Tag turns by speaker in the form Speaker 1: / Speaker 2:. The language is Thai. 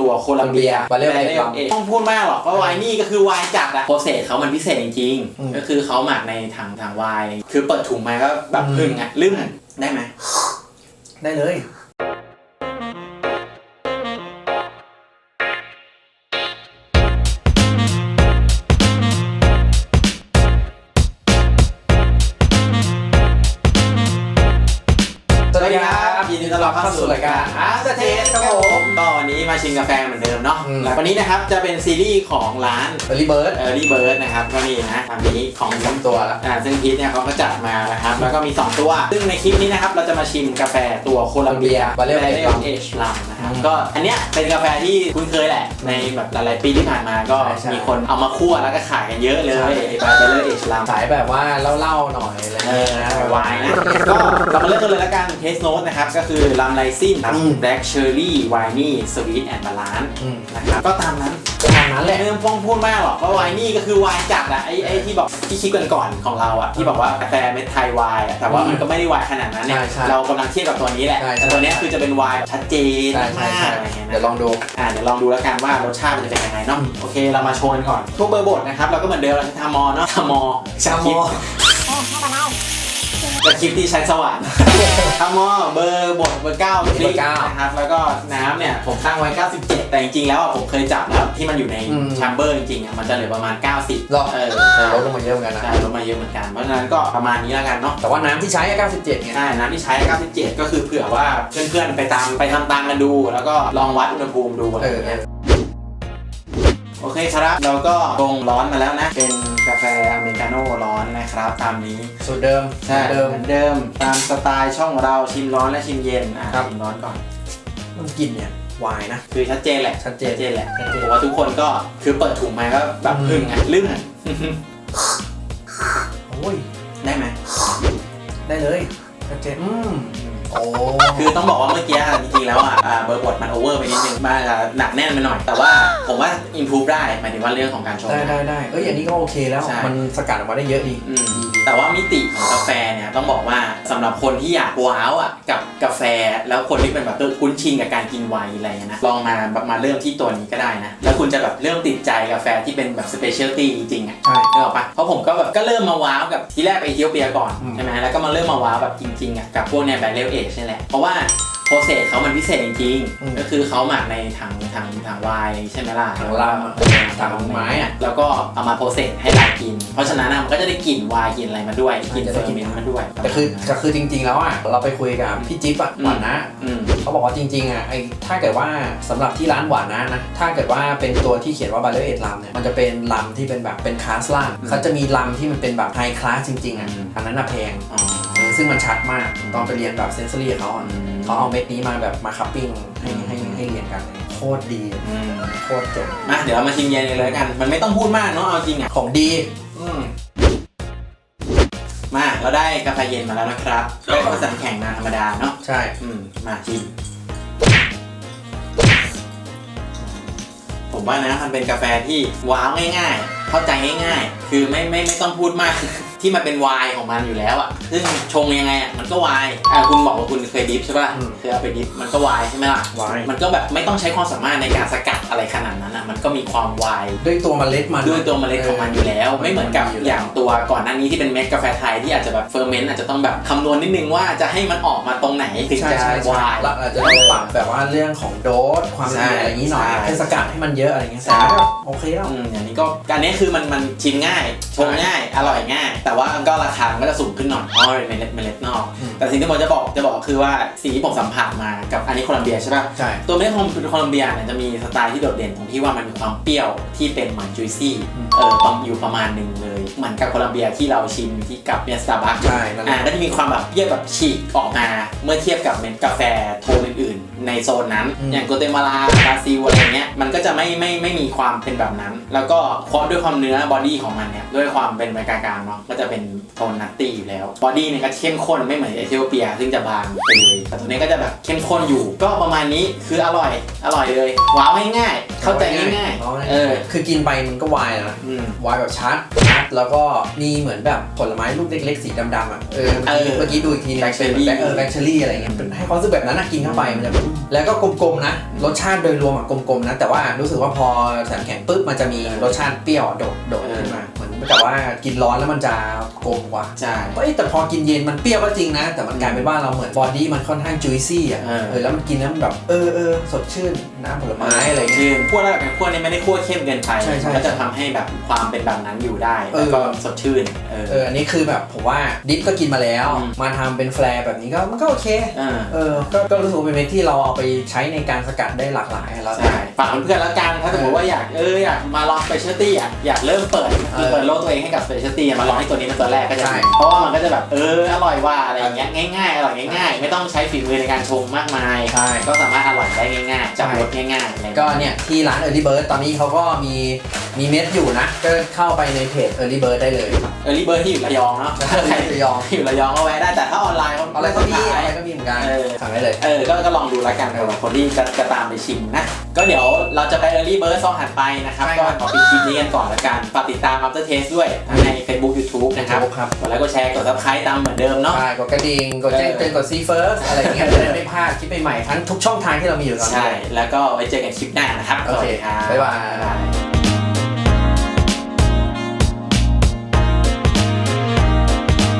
Speaker 1: ตัวโคลัมเบีย
Speaker 2: Barrel
Speaker 1: ไม่
Speaker 2: Aged
Speaker 1: ได้
Speaker 2: Rum
Speaker 1: ต้องพูดมากหรอกเพราะไวน์นี่ก็คือไวน์จัดอะโปรเซสเขามันพิเศษจริง
Speaker 2: อืม
Speaker 1: ๆก็คือเขาหมักในถังถังไวน์คือเปิดถุงมาก็แบบพึ่งอะลืมได้ไหม
Speaker 2: ได้เลย
Speaker 1: สวัสดีครับยินดี ต้อนรับเข้าสู่รายการอาร์ตเทสครับผมก็วันนี้มาชิมกาแฟเหมือนเดิมเนาะ
Speaker 2: อืม
Speaker 1: แล้ววันนี้นะครับจะเป็นซีรีส์ของร้าน
Speaker 2: เบอร์รี่เบิร์ด
Speaker 1: เออรีเบิร์ดนะครับก็นี่นะอันนี้ของ
Speaker 2: ทำตัวแล้ว
Speaker 1: อ่าซึ่งพีทเนี่ยเขาก็จัดมานะครับแล้วก็มี 2 ตัว ซึ่งในคลิปนี้นะครับเราจะมาชิมกาแฟตัวโคลัมเบีย
Speaker 2: Barrel Aged Rum
Speaker 1: เอชลัมนะครับ
Speaker 2: อืม
Speaker 1: ก็อันเนี้ยเป็นกาแฟที่คุ้นเคยแหละในแบบหลายๆปีที่ผ่านมาก็
Speaker 2: ใช่ใช่
Speaker 1: มีคนเอามาคั่วแล้วก็ขายกันเยอะเลย
Speaker 2: ใช่
Speaker 1: ไอ้บาร์เบอร์เอชลัม
Speaker 2: สายแบบว่าเล่าๆหน่อยอะไร
Speaker 1: เอ
Speaker 2: เงี้
Speaker 1: อยไวน์นะก็เรามาเริ่มกันเลยละกันเทสโน e นะครับก็คือลัมไลซินครับ
Speaker 2: อืม
Speaker 1: แบล็กเชอร์รี่ไวนี่สวีทแอนด์บาลานซ์
Speaker 2: อืม
Speaker 1: นะครับก็ตามนั้น
Speaker 2: ตามนั้นแหละ
Speaker 1: ไม่ต้องพูดมากหรอกเพราะไวน์นี่ก็คือไวน์จัดอะไอ้ไอ้ที่บอกที่คิดกันก่อนๆของเราอะที่บอกว่ากาแฟเม็ดไทยไวน์อะแต่ว่ามันก็ไม่ได้ไวน์ขนาดนั้นเนี่ย
Speaker 2: ใช่ใช่
Speaker 1: เรากำลังเทียบกับตัวนี้แหละ
Speaker 2: ใช่ใช่
Speaker 1: แต่ตัวเนี้ยคือจะเป็นไวน์ชัดเจน
Speaker 2: ใช่ใช่
Speaker 1: มาก
Speaker 2: ใช่
Speaker 1: อะไรเงี้ย
Speaker 2: เดี๋ยว
Speaker 1: นะ
Speaker 2: ลองดู
Speaker 1: อ่าเดี๋ยวลองดูแล้วกันว่ารสชาติมันจะเป็นยังไงเนาะโอเคเรามาโชว์กันก่อนพวกเบอร์บดนะครับเราก็เหมือนเดิมเราใช้ทามอเนาะทามอ
Speaker 2: ชามอ
Speaker 1: จากคลิปที่ใช้สว่านทามอเบอร์บดเบอร์เก้าคลิป
Speaker 2: เบอร์เก้า
Speaker 1: นะครับ แล้วก็น้ำเนี่ยผมตั้งไว้ 97 แต่จริงๆแล้วอะผมเคยจับแล้วที่มันอยู่ใน
Speaker 2: อืม
Speaker 1: แชมเบอร์จริงๆอะมันจะเหลือประมาณ 90
Speaker 2: หรอ
Speaker 1: เออ
Speaker 2: ลดลงมาเยอะเหมือนกันนะ
Speaker 1: ใช่ลดมาเยอะเหมือนกัน เพราะฉะนั้นก็ประมาณนี้แล้วกันเนาะ
Speaker 2: แต่ว่าน้ำที่ใช้ก็97ไง
Speaker 1: ใช่น้ำที่ใช้ 97 ก็คือเผื่อว่าเพื่อนๆไปตามไปทำตามกันดู แล้วก็ลองวัดอุณหภูมิดูอะไร
Speaker 2: เออ
Speaker 1: อย่างเงี้ย โอเคครับ เราก็ลงร้อนมาแล้วนะ เป็นกาแฟอเมริกาโน่ร้อนนะครับ ตามนี้
Speaker 2: สูตรเดิม
Speaker 1: ใช่
Speaker 2: เดิม
Speaker 1: เหมือนเดิมตามสไตล์ช่องเราชิมร้อนและชิมเย็น อะ
Speaker 2: ครับ
Speaker 1: ชิมร้อนก่อน
Speaker 2: มันกลินเนี่ยไวน์นะ
Speaker 1: คือชัดเจนแหละ
Speaker 2: ชัดเจน
Speaker 1: แหละ
Speaker 2: ชัดเจน
Speaker 1: ผมว่าทุกคนก็คือเปิดถุงมาก็แบบ
Speaker 2: อืม
Speaker 1: พึ่งอะลืม
Speaker 2: โอ้ย
Speaker 1: ได้ไหม
Speaker 2: ได้เลยชัดเจนอืม โอ้
Speaker 1: คือต้องบอกว่าเมื่อกี้อะจริงๆแล้วอะอ่าเบอร์บทมันโอเวอร์ไปนิดนึงมันอาจจะหนักแน่นไปหน่อย แต่ว่าผมว่าอินพูฟได้หมายถึงว่าเรื่องของการชง
Speaker 2: ได้ได้ได้เอ้ยอันนี้ก็โอเคแล้ว
Speaker 1: ใช่
Speaker 2: มันสกัดออกมาได้เยอะดี
Speaker 1: อืมแต่ว่ามิติของกาแฟเนี่ยต้องบอกว่าสำหรับคนที่อยากว้าวอะกับกาแฟแล้วคนที่เป็นแบบคุ้นชินกับการกินไวน์อะไรเงี้ยนะลองมาแบบมาเริ่มที่ตัวนี้ก็ได้นะ แล้วคุณจะแบบเริ่มติดใจกาแฟที่เป็นแบบสเปเชียลตี้จริงๆอะ
Speaker 2: ใช่
Speaker 1: นึกออกปะเพราะผมก็แบบก็เริ่มมาว้าวกับทีแรกไปเอธิโอเปียก่อน
Speaker 2: อืม
Speaker 1: ใช่ไหมแล้วก็มาเริ่มมาว้าวแบบจริงๆอะกับพวกเนี่ยแบรเอชนี่แหละ เพราะว่าโปรเซสเขามันพิเศษจริง
Speaker 2: อืม
Speaker 1: ๆก็คือเขาหมักในถังถังถังไวน์ใช่ไหมล่ะ
Speaker 2: ถังลำอะ
Speaker 1: เออ
Speaker 2: ถังไม้อะ
Speaker 1: แล้วก็เอามาโปรเซสให้เรากิน เพราะฉะนั้นอะมันก็จะได้กลิ่นไวน์กลิ่นอะไรมาด้วยกลิ่นเฟอร์กิเมนต์มาด้วย
Speaker 2: แต่คือแต่คือจริง ๆ แล้วอะเราไปคุยกับพี่จิ๊บอะหวานนะ
Speaker 1: อืม
Speaker 2: เขาบอกว่าจริงๆอะไอ้ถ้าเกิดว่าสำหรับที่ร้านหวานนะนะ ถ้าเกิดว่าเป็นตัวที่เขียนว่าบาร์เ e เอ็ดลำเนี่ยมันจะเป็นลำที่เป็นแบบเป็นคลาสล่าง
Speaker 1: อืม
Speaker 2: เขาจะมีลำที่มันเป็นแบบไฮคลาสจริงๆอะ
Speaker 1: อืม
Speaker 2: อันนั้นอะแพง
Speaker 1: อ๋อ
Speaker 2: เออ ซึ่งมันชัดมาก
Speaker 1: อืม
Speaker 2: ตอนไปเรียนแบบเซนซอรี่เขาอะ
Speaker 1: อืม
Speaker 2: เขาเอาเม็ดนี้มาแบบมาคัพปิ้งให้
Speaker 1: อืม
Speaker 2: ให้ให้เรียนกันเลยโคตรดี
Speaker 1: อืม
Speaker 2: โคตรเจบ
Speaker 1: มาเดี๋ยวเรามาชิมเย็นกันเลยละกัน มันไม่ต้องพูดมากเนาะเอาจริงอะ
Speaker 2: ของดี
Speaker 1: อืมมาเราได้กาแฟเย็นมาแล้วนะครับก็ผสมแข็งมาธรรมดาเนาะ
Speaker 2: ใช่
Speaker 1: อืมมาชิมผมว่านะมันเป็นกาแฟที่ว้าวง่าย ๆ เข้าใจง่ายๆ คือไม่ไม่ไม่ต้องพูดมาก ที่มันเป็นไวน์ของมันอยู่แล้วอะซึ่งชงยังไงอะมันก็ไวน์อ่าคุณบอกว่าคุณเคยดิฟใช่ป่ะ
Speaker 2: อืม
Speaker 1: เคยเอาไปดิฟมันก็ไวน์ใช่ไหมล่ะ
Speaker 2: ไวน์
Speaker 1: มันก็แบบไม่ต้องใช้ความสามารถในการสกัดอะไรขนาดนั้นอะมันก็มีความไวน์
Speaker 2: ด้วยตัวเมล็ดมัน
Speaker 1: ด้วยตัวเมล็ดของมันอยู่แล้ว
Speaker 2: เออ
Speaker 1: ไม่เหมือนกับ
Speaker 2: มันอยู่แล้ว
Speaker 1: อย่างตัวก่อนหน้านี้ที่เป็นเม็ดกาแฟไทยที่อาจจะแบบเฟอร์เมนต์อาจจะต้องแบบคำนวณนิดนึงว่าจะให้มันออกมาตรงไหนถึง
Speaker 2: ใช่
Speaker 1: จะ
Speaker 2: ใช่
Speaker 1: วา
Speaker 2: ใช่
Speaker 1: ย
Speaker 2: เราอาจจะต้องปรับแบบว่าเรื่องของโดสความละเอียดอะไรอย่างนี้หน่อย
Speaker 1: ใช่
Speaker 2: ให้สกัดให้มันเยอะอะไรเงี้ย
Speaker 1: ใช่
Speaker 2: แต่ก็โอเคแล้ว
Speaker 1: อืมอย่างนี้ก็การนี้คือมันมันชิมง่ายชงง่ายอร่อยง่าย แต่ว่าก็ราคามันก็จะสูงขึ้นหน่อยเพราะว่าเป็นเมล็ดเมล็ดนอก
Speaker 2: อืม
Speaker 1: แต่สิ่งที่ผมจะบอกจะบอกคือว่าสิ่งที่ผมสัมผัสมากับอันนี้โคลัมเบียใช่ป่ะ
Speaker 2: ใช่
Speaker 1: ตัวเม็ดของโคลัมเบียเนี่ยจะมีสไตล์ที่โดดเด่นตรงที่ว่ามันมีความเปรี้ยวที่เป็นเหมือนจุยซี่
Speaker 2: อืม
Speaker 1: เออประมาณอยู่ประมาณหนึ่งเลยเหมือนกับโคลัมเบียที่เราชิมที่กับเนี่ยสตาร์บัค
Speaker 2: ใช่นั่นแห
Speaker 1: อ่า
Speaker 2: ละ
Speaker 1: ก็จะมีความแบบเปรี้ยวแบบฉีกออกมา เมื่อเทียบกับเม็ดกาแฟโทนอื่นๆ ในโซนนั้น
Speaker 2: อืม
Speaker 1: อย่างโกเตมาลาบราซิลอะไรเงี้ยมันก็จะไม่ไม่ไม่มีความเป็นแบบนั้น แล้วก็ความด้วยความเนื้อบอดี้ของมันเนี่ยด้วยความเป็นไมกลางๆเนาะก็จะเป็นโทนนัตตี้อยู่แล้วบอดี้เนี่ยก็เข้มข้นไม่เหมือนเอธิโอเปีย ซึ่งจะบางไปเลยแต่ตัวนี้ก็จะแบบเข้มข้นอยู่ก็ประมาณนี้คืออร่อยอร่อยเลยว้าวง่ายๆเข้าใจง่าย
Speaker 2: เอ
Speaker 1: ๆ
Speaker 2: อ
Speaker 1: เออ
Speaker 2: คือกินไปมันก็วายอะนะ
Speaker 1: อืม
Speaker 2: วายแบบชัดชัดแล้วก็มีเหมือนแบบผลไม้ลูกเล็กๆสีดำๆอะเออเมื่อกี้
Speaker 1: เออ
Speaker 2: เมื่อกี้ดูอีกทีนึง
Speaker 1: Blackberry
Speaker 2: เออแบล็คเชอรี่อะไรเงี้ยเป็นให้ความรู้สึกแบบนั้นนะกินเข้าไปมันจะแล้วก็กลมๆนะ รสชาติโดยรวมอะกลมๆนะ แต่ว่ารู้สึกว่าพอแสมแข็งปุ๊บมันจะมีรสชาติเปรี้ยวโดดโดดขึ้นมา เหมือนกับว่ากินร้อนแล้วมันจะกลมกว่า
Speaker 1: ใช่
Speaker 2: เอ้ยแต่พอกินเย็นมันเปรี้ยวก็จริงนะ แต่มันกลายเป็นว่าเราเหมือนบอดี้มันค่อนข้างจุยซี่อะ
Speaker 1: เออ
Speaker 2: เออแล้วมันกินแล้วมันแบบเออเออสดชื่นน้ำผลไม้อะไรเงี้ย
Speaker 1: คือคั่วแล้วแบบคั่วนี่ไม่ได้คั่วเข้มเกินไป
Speaker 2: ใช่ใช่
Speaker 1: ก็จะทำให้แบบความเป็นแบบนั้นอยู่ได้
Speaker 2: เออ
Speaker 1: แล้วก็สดชื่นเออ
Speaker 2: เอออันนี้คือแบบผมว่าดิฟก็กินมาแล้ว
Speaker 1: อืม
Speaker 2: มาทำเป็นแฟร์แบบนี้ก็มันก็โอเค
Speaker 1: อ่า
Speaker 2: เออก็ก็รู้สึกว่าเป็นเมนูที่เราเอาไปใช้ในการสกัดได้หลากหลายแล้ว
Speaker 1: ใช่ฝากเพื่อนๆแล้วกันถ้าสมมติว่าอยากเอออยากมาลอง specialty อะอยากเริ่มเปิดคือเปิดโลกตัวเองให้กับ specialty อะมาลองให้ตัวนี้เป็นตัวแรกก็จะ
Speaker 2: ใช่
Speaker 1: ดีเพราะว่ามันก็จะแบบเอออร่อยว่าอะไรอย่างเงี้ยง่ายๆอร่อยง่ายๆ ไม่ต้องใช้ฝีมือในการชงมากมาย
Speaker 2: ใช่
Speaker 1: ก็สามารถอร่อยได้ง่ายๆจับรสง่ายๆอะไรอย่าง
Speaker 2: ก็
Speaker 1: เงี้ย
Speaker 2: เนี่ยที่ร้าน Early Bird ตอนนี้เขาก็มี มีเม็ดอยู่นะ ก็เข้าไปในเพจ Early Bird ได้เลย
Speaker 1: เออรีเบิร์ที่อยู่ระยองเนาะถ้าใคร
Speaker 2: ระยอง
Speaker 1: อยู่ระยองก็แวะได้แต่ถ้าออนไลน์เขา
Speaker 2: อะไรก็มี
Speaker 1: ขา
Speaker 2: อะไร
Speaker 1: ย
Speaker 2: ก็มีเหมือนกัน
Speaker 1: เออ
Speaker 2: สั่งได้เลย
Speaker 1: เออก็ก็ลองดูแล้วกันสำหรับคนที่จะจะตามไปชิมนะ ก็เดี๋ยวเราจะไป Early Bird ซองหันไปนะครับ
Speaker 2: ใช่ค
Speaker 1: ก็
Speaker 2: รับ
Speaker 1: ขอปิดคลิปนี้กันก่อนละกันฝากติดตาม After Taste ด้วยทั้งใน Facebook YouTube นะครับ
Speaker 2: ครับ
Speaker 1: กดไลค์กดแชร์กด Subscribe ตามเหมือนเดิมเนาะ
Speaker 2: ใช่กดกระดิ่งกดแจ้งเตือนกดซีเฟิร์สอะไรอย่างเงี้ยจะได้ไม่พลาดคลิปใหม่ๆทั้งทุกช่องทางที่เรามีอยู่ตอนนี้
Speaker 1: ใช่ แล้วก็ไว้เจอกันคลิปหน้านะครับ
Speaker 2: โอเค
Speaker 1: สวัสดีรับ
Speaker 2: บ๊ายบาย
Speaker 1: บ๊ายบาย